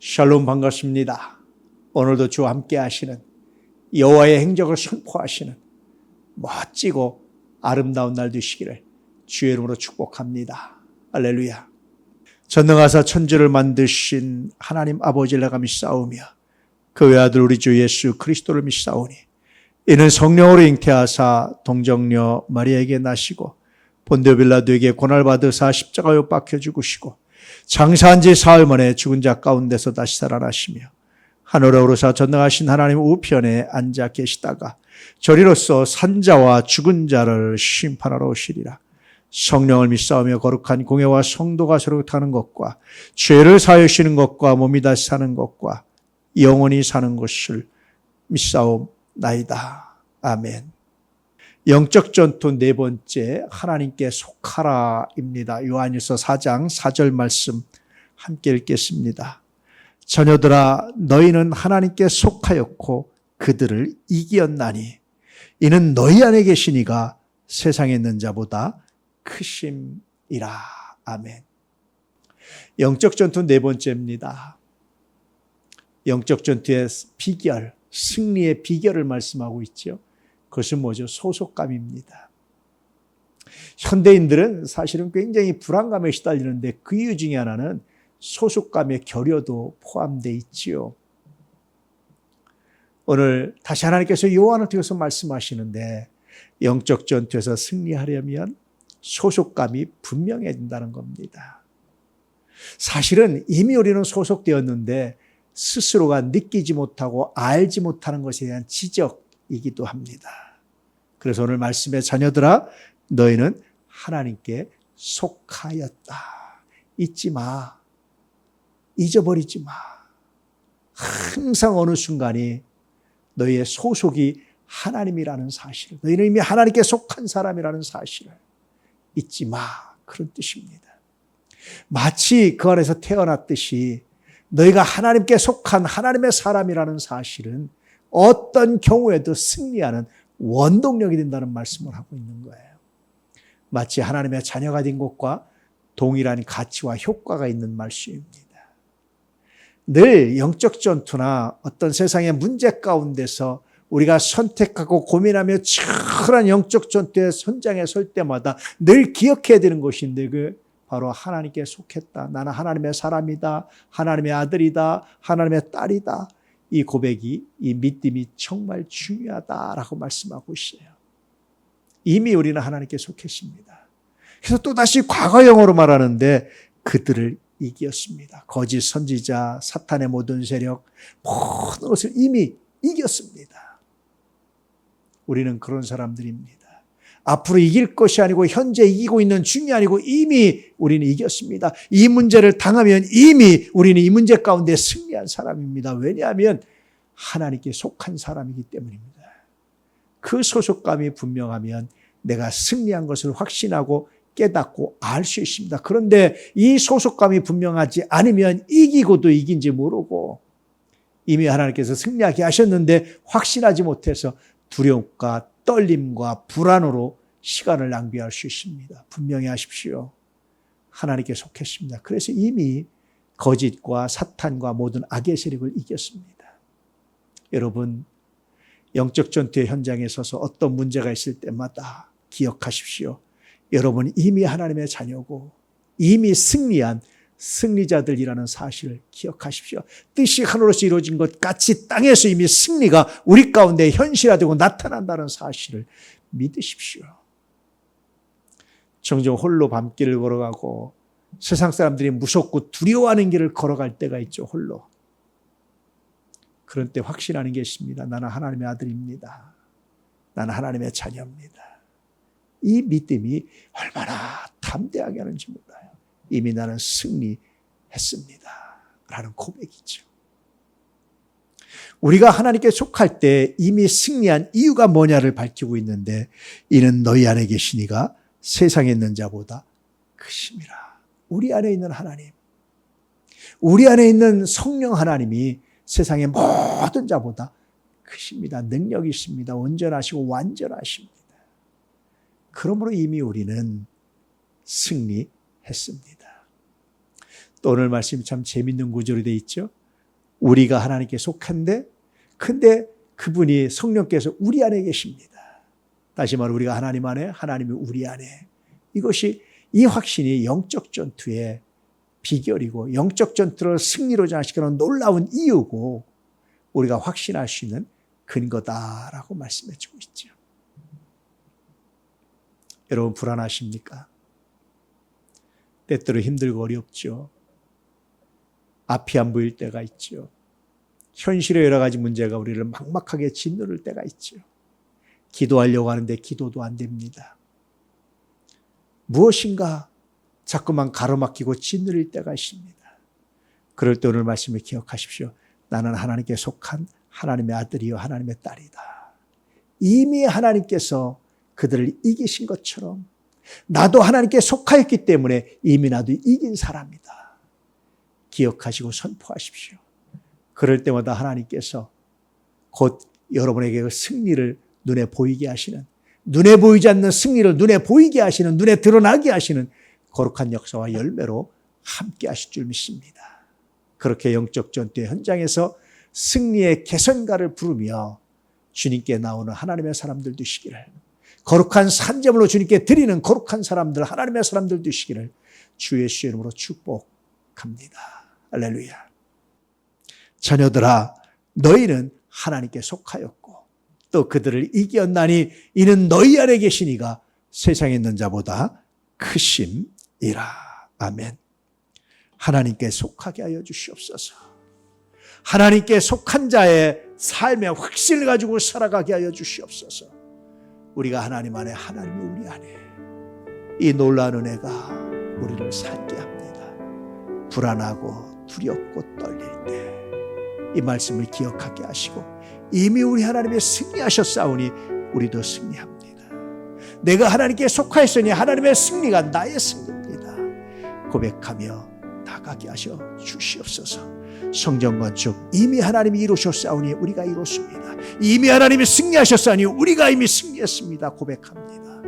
샬롬 반갑습니다. 오늘도 주와 함께 하시는 여호와의 행적을 선포하시는 멋지고 아름다운 날 되시기를 주의 이름으로 축복합니다. 할렐루야. 전능하사 천지를 만드신 하나님 아버지를 내가 믿사오며 그 외아들 우리 주 예수 그리스도를 믿사오니 이는 성령으로 잉태하사 동정녀 마리아에게 나시고 본디오 빌라도에게 고날 받으사 십자가에 박혀 죽으시고 장사한 지 사흘 만에 죽은 자 가운데서 다시 살아나시며 하늘에 오르사 전능하신 하나님 우편에 앉아 계시다가 저리로서 산자와 죽은 자를 심판하러 오시리라. 성령을 믿사오며 거룩한 공예와 성도가 서로 타는 것과 죄를 사하시는 것과 몸이 다시 사는 것과 영원히 사는 것을 믿사옵나이다. 아멘. 영적 전투 네 번째 하나님께 속하라입니다. 요한일서 4장 4절 말씀 함께 읽겠습니다. 자녀들아 너희는 하나님께 속하였고 그들을 이기었나니 이는 너희 안에 계시니가 세상에 있는 자보다 크심이라. 아멘. 영적 전투 네 번째입니다. 영적 전투의 비결, 승리의 비결을 말씀하고 있죠. 그것은 뭐죠? 소속감입니다. 현대인들은 사실은 굉장히 불안감에 시달리는데 그 이유 중에 하나는 소속감의 결여도 포함되어 있지요. 오늘 다시 하나님께서 요한을 통해서 말씀하시는데 영적 전투에서 승리하려면 소속감이 분명해야 된다는 겁니다. 사실은 이미 우리는 소속되었는데 스스로가 느끼지 못하고 알지 못하는 것에 대한 지적 이기도 합니다. 그래서 오늘 말씀의 자녀들아 너희는 하나님께 속하였다. 잊지 마. 잊어버리지 마. 항상 어느 순간이 너희의 소속이 하나님이라는 사실을, 너희는 이미 하나님께 속한 사람이라는 사실을 잊지 마. 그런 뜻입니다. 마치 그 안에서 태어났듯이 너희가 하나님께 속한 하나님의 사람이라는 사실은 어떤 경우에도 승리하는 원동력이 된다는 말씀을 하고 있는 거예요. 마치 하나님의 자녀가 된 것과 동일한 가치와 효과가 있는 말씀입니다. 늘 영적 전투나 어떤 세상의 문제 가운데서 우리가 선택하고 고민하며 치열한 영적 전투의 선장에 설 때마다 늘 기억해야 되는 것인데 그 바로 하나님께 속했다. 나는 하나님의 사람이다. 하나님의 아들이다. 하나님의 딸이다. 이 고백이 이 믿음이 정말 중요하다라고 말씀하고 있어요. 이미 우리는 하나님께 속했습니다. 그래서 또다시 과거형으로 말하는데 그들을 이겼습니다. 거짓 선지자, 사탄의 모든 세력, 모든 것을 이미 이겼습니다. 우리는 그런 사람들입니다. 앞으로 이길 것이 아니고 현재 이기고 있는 중이 아니고 이미 우리는 이겼습니다. 이 문제를 당하면 이미 우리는 이 문제 가운데 승리한 사람입니다. 왜냐하면 하나님께 속한 사람이기 때문입니다. 그 소속감이 분명하면 내가 승리한 것을 확신하고 깨닫고 알 수 있습니다. 그런데 이 소속감이 분명하지 않으면 이기고도 이긴지 모르고 이미 하나님께서 승리하게 하셨는데 확신하지 못해서 두려움과 떨림과 불안으로 시간을 낭비할 수 있습니다. 분명히 하십시오. 하나님께 속했습니다. 그래서 이미 거짓과 사탄과 모든 악의 세력을 이겼습니다. 여러분, 영적 전투의 현장에 서서 어떤 문제가 있을 때마다 기억하십시오. 여러분 이미 하나님의 자녀고 이미 승리한 승리자들이라는 사실을 기억하십시오. 뜻이 하늘로서 이루어진 것 같이 땅에서 이미 승리가 우리 가운데 현실화되고 나타난다는 사실을 믿으십시오. 종종 홀로 밤길을 걸어가고 세상 사람들이 무섭고 두려워하는 길을 걸어갈 때가 있죠, 홀로. 그런 때 확신하는 게 있습니다. 나는 하나님의 아들입니다. 나는 하나님의 자녀입니다. 이 믿음이 얼마나 담대하게 하는지 몰라요. 이미 나는 승리했습니다. 라는 고백이죠. 우리가 하나님께 속할 때 이미 승리한 이유가 뭐냐를 밝히고 있는데 이는 너희 안에 계시니가 세상에 있는 자보다 크심이라. 우리 안에 있는 하나님. 우리 안에 있는 성령 하나님이 세상의 모든 자보다 크십니다. 능력이 있습니다. 온전하시고 완전하십니다. 그러므로 이미 우리는 승리했습니다. 또 오늘 말씀이 참 재밌는 구절이 되어 있죠. 우리가 하나님께 속한데 근데 그분이 성령께서 우리 안에 계십니다. 다시 말해 우리가 하나님 안에 하나님이 우리 안에 이것이 이 확신이 영적 전투의 비결이고 영적 전투를 승리로 장식하는 놀라운 이유고 우리가 확신할 수 있는 근거다라고 말씀해 주고 있죠. 여러분 불안하십니까? 때때로 힘들고 어렵죠. 앞이 안 보일 때가 있죠. 현실의 여러 가지 문제가 우리를 막막하게 짓누를 때가 있죠. 기도하려고 하는데 기도도 안 됩니다. 무엇인가 자꾸만 가로막히고 짓누릴 때가 있습니다. 그럴 때 오늘 말씀을 기억하십시오. 나는 하나님께 속한 하나님의 아들이요 하나님의 딸이다. 이미 하나님께서 그들을 이기신 것처럼 나도 하나님께 속하였기 때문에 이미 나도 이긴 사람이다. 기억하시고 선포하십시오. 그럴 때마다 하나님께서 곧 여러분에게 그 승리를 눈에 보이게 하시는 눈에 보이지 않는 승리를 눈에 보이게 하시는 눈에 드러나게 하시는 거룩한 역사와 열매로 함께 하실 줄 믿습니다. 그렇게 영적 전투의 현장에서 승리의 개선가를 부르며 주님께 나오는 하나님의 사람들 되시기를 거룩한 산재물로 주님께 드리는 거룩한 사람들 하나님의 사람들 되시기를 주의 수 이름으로 축복합니다. 할렐루야. 자녀들아 너희는 하나님께 속하였고 또 그들을 이겼나니 이는 너희 안에 계시니가 세상에 있는 자보다 크심이라. 아멘. 하나님께 속하게 하여 주시옵소서. 하나님께 속한 자의 삶의 확신을 가지고 살아가게 하여 주시옵소서. 우리가 하나님 안에 하나님이 우리 안에 이 놀라운 은혜가 우리를 살게 합니다. 불안하고 두렵고 떨릴 때 이 말씀을 기억하게 하시고 이미 우리 하나님의 승리하셨사오니 우리도 승리합니다. 내가 하나님께 속하였으니 하나님의 승리가 나의 승리입니다. 고백하며 나가게 하셔 주시옵소서. 성전 건축 이미 하나님이 이루셨사오니 우리가 이뤘습니다. 이미 하나님이 승리하셨사오니 우리가 이미 승리했습니다. 고백합니다.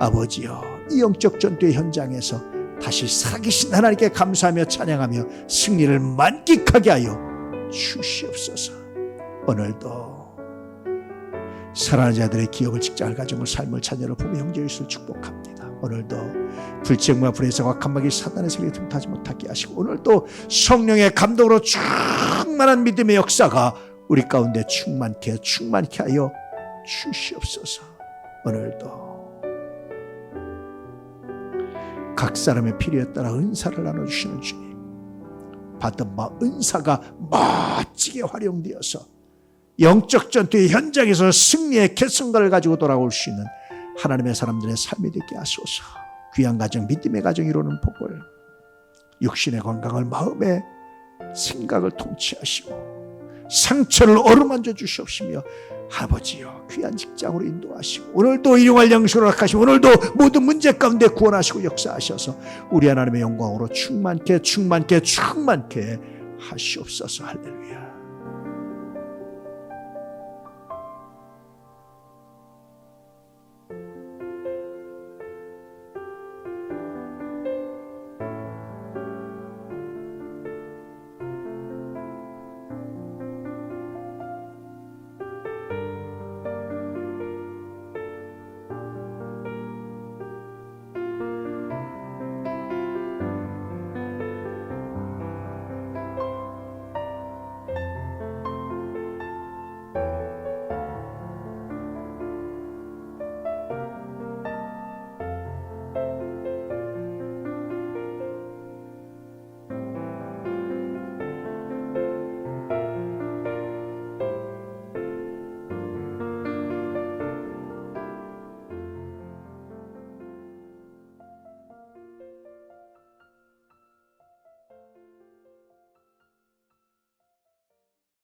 아버지여 이 영적 전투의 현장에서 다시 살아계신 하나님께 감사하며 찬양하며 승리를 만끽하게 하여 주시옵소서. 오늘도 사랑하는 자들의 기업을 직장을 가정을 삶을 자녀를 보며 형제 예수를 축복합니다. 오늘도 불쟁과 불에서 곽한마귀 사단의 세력에 틈타지 못하게 하시고 오늘도 성령의 감동으로 충만한 믿음의 역사가 우리 가운데 충만케 충만케 하여 주시옵소서. 오늘도 각 사람의 필요에 따라 은사를 나눠주시는 주님. 받은 바 은사가 멋지게 활용되어서 영적 전투의 현장에서 승리의 결승가를 가지고 돌아올 수 있는 하나님의 사람들의 삶이 되게 하소서. 귀한 가정 믿음의 가정 이루는 복을 육신의 건강을 마음의 생각을 통치하시고 상처를 어루만져 주시옵시며 아버지여 귀한 직장으로 인도하시고 오늘도 일용할 양식으로 하시고 오늘도 모든 문제 가운데 구원하시고 역사하셔서 우리 하나님의 영광으로 충만케 충만케 충만케 하시옵소서. 할렐루야